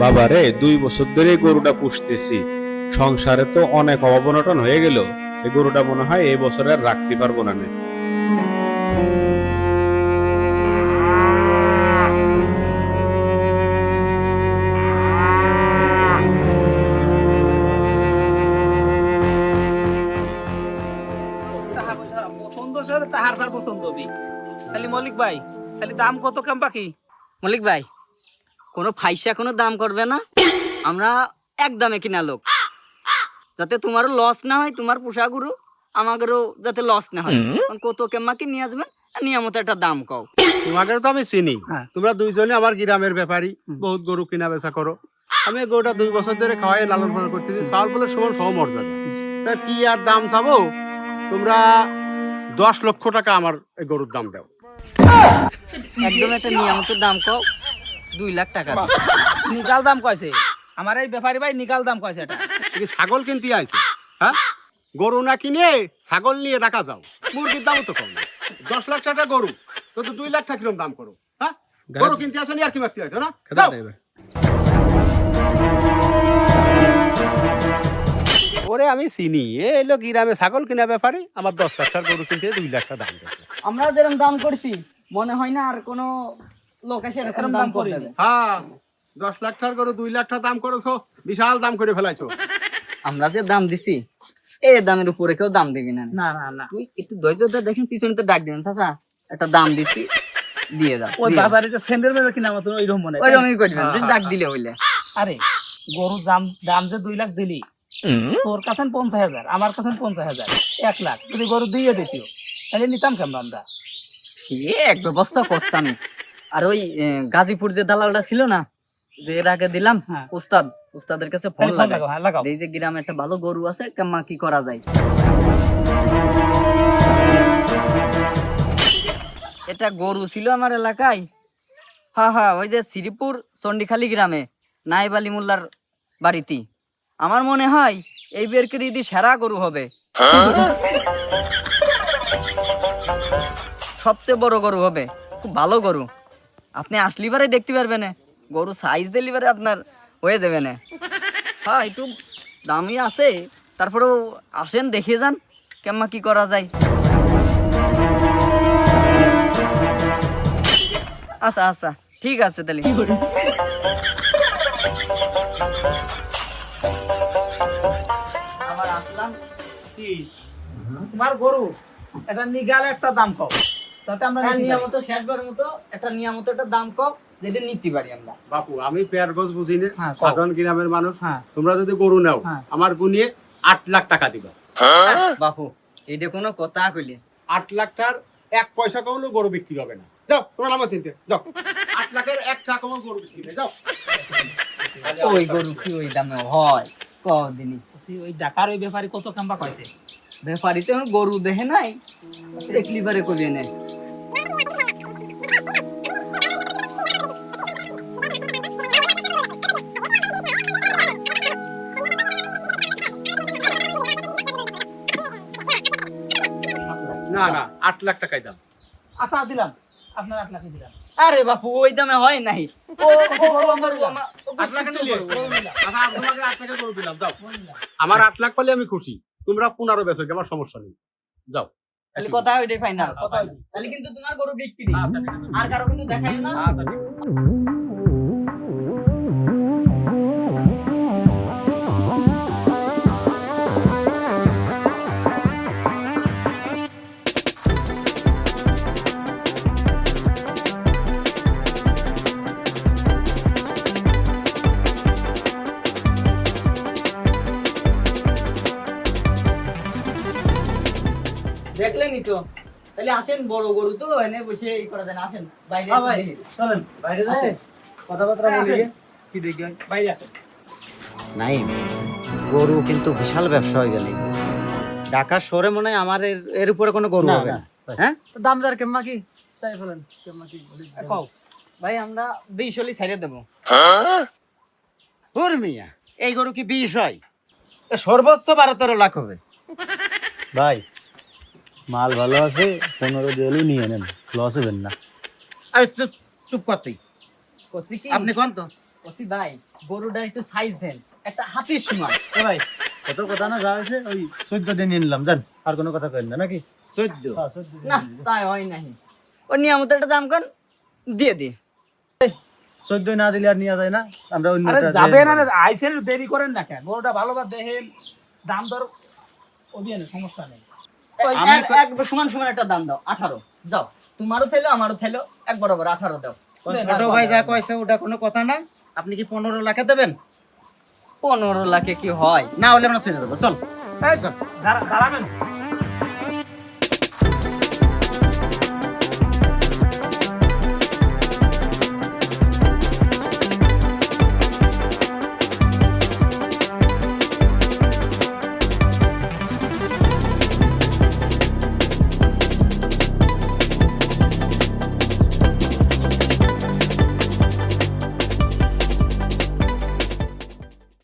বাবারে দুই বছর ধরে গরুটা পুষতেছি। সংসারে তো অনেক অবনটন হয়ে গেল। এই গরুটা মনে হয় এই বছরে আর রাখতে পারব না। পছন্দ সাথে পছন্দ খালি মল্লিক ভাই খালি দাম কত কাম বাকি? মল্লিক ভাই কোনো ফাইসা কোনো দাম করবে না। আমরা এক দামে কিনা লোক। যাতে তোমারও লস না হয় তোমার পোষা গরু আমাদেরও যাতে লস না হয়। কত কেমাকে নিয়ে আসবেন নিয়মিত একটা দাম কও। তোমাকে তো আমি চিনি। হ্যাঁ। তোমরা দুইজনে আমার গ্রামের ব্যাপারী বহুত গরু কিনা বেচা করো। আমি গরুটা দুই বছর ধরে খাওয়াই লালন পালন করতেছি। চাউল বলে সমান সহমর্যাদা। তা কি আর দাম চাবো? তোমরা দশ লক্ষ টাকা আমার এই গরুর দাম দাও। একদম একটা নিয়মিত দাম কও। দুই লাখ টাকা। নিকাল দাম কয়েছে আমার এই ব্যাপারী ভাই নিকাল দাম কয়েছে এটা। তুমি ছাগল কিনতে আইছে? হ্যাঁ? গরু না কিনে ছাগল নিয়ে রাখা যাও। মুরগির দাম তো কম না। দশ লাখ টাকা গরু। তো তো দুই লাখ টাকা কিরম দাম করো? হ্যাঁ? গরু কিনতে আসেনি আর কি মারতে আইছো না? যাও। ওরে আমি চিনি। এ এলো গ্রামে ছাগল কিনা ব্যাপারে। আমার দশ লাখ টাকার গরু কিনতে দুই লাখ টাকা দাম আমরা যেরকম দাম করছি মনে হয় না আর কোনো লোক এসে এরকম দাম করে দেবে। হ্যাঁ দশ লাখ টাকার গরু দুই লাখ টাকা দাম করেছ বিশাল দাম করে ফেলাইছো। আমরা যে দাম দিছি এ দামের উপরে কেউ দাম দিবি না। না না না। তুই একটু ধৈর্য ধরে দেখেন পিছনে তো ডাক দিবেন চাচা একটা দাম দিছি দিয়ে দাও ওই বাজারে যে স্যান্ডেল মেরে কিনা মতো ওইরকম মনে হয়। ওইরকমই করবেন হ্যাঁ, তুই হ্যাঁ। ডাক দিলে হইলে। আরে গরুর দাম দাম যে দুই লাখ দিলি তোর কাছে পঞ্চাশ হাজার আমার কাছে পঞ্চাশ হাজার এক লাখ যদি গরু দিয়ে দিতিও তাহলে নিতাম কেমন আমরা? সে এক ব্যবস্থা করতাম আর ওই গাজীপুর যে দালালটা ছিল না যে এর আগে দিলাম হ্যাঁ। উস্তাদ উস্তাদের কাছে ফোন ফোন লাগাই লাগাও হ্যাঁ এই যে গ্রামে একটা ভালো গরু আছে কেমন কি করা যায়? এটা গরু ছিল আমার এলাকায়। হ্যাঁ হ্যাঁ ওই যে শ্রীপুর চন্ডিখালি গ্রামে নাইব আলী মোল্লার বাড়িতে। আমার মনে হয় এই বেরকের ঈদি সেরা গরু হবে। সবচেয়ে বড় গরু হবে খুব ভালো গরু। আপনি আসলিবারে দেখতে পারবেন। গরু সাইজ দিলিবারে আপনার হয়ে যাবে না। হ্যাঁ একটু দামি আছে, তারপরেও আসেন, দেখে যান, কেমন কি করা যায়। আচ্ছা আচ্ছা ঠিক আছে তাহলে। আবার আসলাম কি? তোমার গরু, এটা নিগালে একটা দাম কম তাতে আমরা। নিয়মিত শেষবারের মতো একটা নিয়মিত একটা দাম কম যেটা নিতে পারি আমরা। বাপু আমি পেয়ার গোছ বুঝি না। হ্যাঁ, সাধারণ গ্রামের মানুষ। হ্যাঁ। তোমরা যদি গরু নাও হ্যাঁ। আমার গুনিয়ে আট লাখ টাকা দিবা। বাপু এটা কোনো কথা কইলে। আট লাখ টাকার এক পয়সা কমলো গরু বিক্রি হবে না। যাও তোমার তিনটে যাও। আট লাখের এক টাকা কমলো গরু বিক্রি যাও। ওই গরু কি ওই দামে হয়? কদিনই। ওই ডাকার ওই ব্যাপারী কত কাম্বা কয়েছে ব্যাপারি তো গরু দেহে নাই। দেখলি পারে কলিয়ে নেয় না না আট লাখ টাকাই দাম আচ্ছা দিলাম আপনার আট লাখে দিলাম আরে বাপু ওই দামে হয় নাই আমার আট লাখ। আচ্ছা, পালে আমি খুশি তোমরা পনেরো বেচো আমার সমস্যা নেই যাও তাহলে কথা ওইটাই ফাইনাল হ্যাঁ, final। কিন্তু তোমার গরু বিক্রি আচ্ছা আর কারও কিন্তু দেখাই না দেখলেনি তো? তাহলে আসেন বড় গরু তো এনে বসে এই করা যায় না আসেন। বাইরে হ্যাঁ। চলেন বাইরে যাই আসেন। কথাবার্তা বলি কি দেখি? বাইরে আসেন। নাই গরু কিন্তু বিশাল ব্যবসা হয়ে গেল। ঢাকা শহরে মনে হয় আমার এর- এর উপরে কোনো গরু হবে না, হ্যাঁ? দাম দর কেমন কি? চাই ফেলেন কেমন কি? কও। ভাই আমরা বিশ হলি ছেড়ে দেবো। হুর মিয়া এই গরু কি বিষ হয়? এ সর্বোচ্চ বারো তেরো লাখ হবে। ভাই মাল ভালো আছে পনেরো দিয়েও নিয়ে নেন লস হবেন না। আরে চুপ চুপ করতেই করছি কি? আপনি কোন তো? ওসি ভাই গরুটার একটু সাইজ দেন একটা হাতির সমান এ ভাই কত কথা না যা হয়েছে ওই চোদ্দ দিন নিলাম জান আর কোনো কথা কেন না নাকি? চোদ্দ? হ্যাঁ, 14 দিন না তাই হয় নাই। ও নিয়ামত একটা দাম কন? দিয়ে দি। চোদ্দ না দিলে আর নিয়ে যায় না আমরা অন্য যাবেন আরে আইসেন দেরি করেন না কেন? গরুটা ভালোভাবে দেখেন দাম দর ওদিকে নেই, সমস্যা নেই। সমান সমান একটা দাম দাও আঠারো। দাও। তোমারও থেলো আমারও থেলো এক বরাবর আঠারো দাও। ছোট ভাই যা কয়েছে ওটা কোনো কথা না। আপনি কি পনেরো লাখে দেবেন? পনেরো লাখে কি হয়? না হলে আমরা ছেড়ে দেবো। চল। এই, দাঁড়াবেন।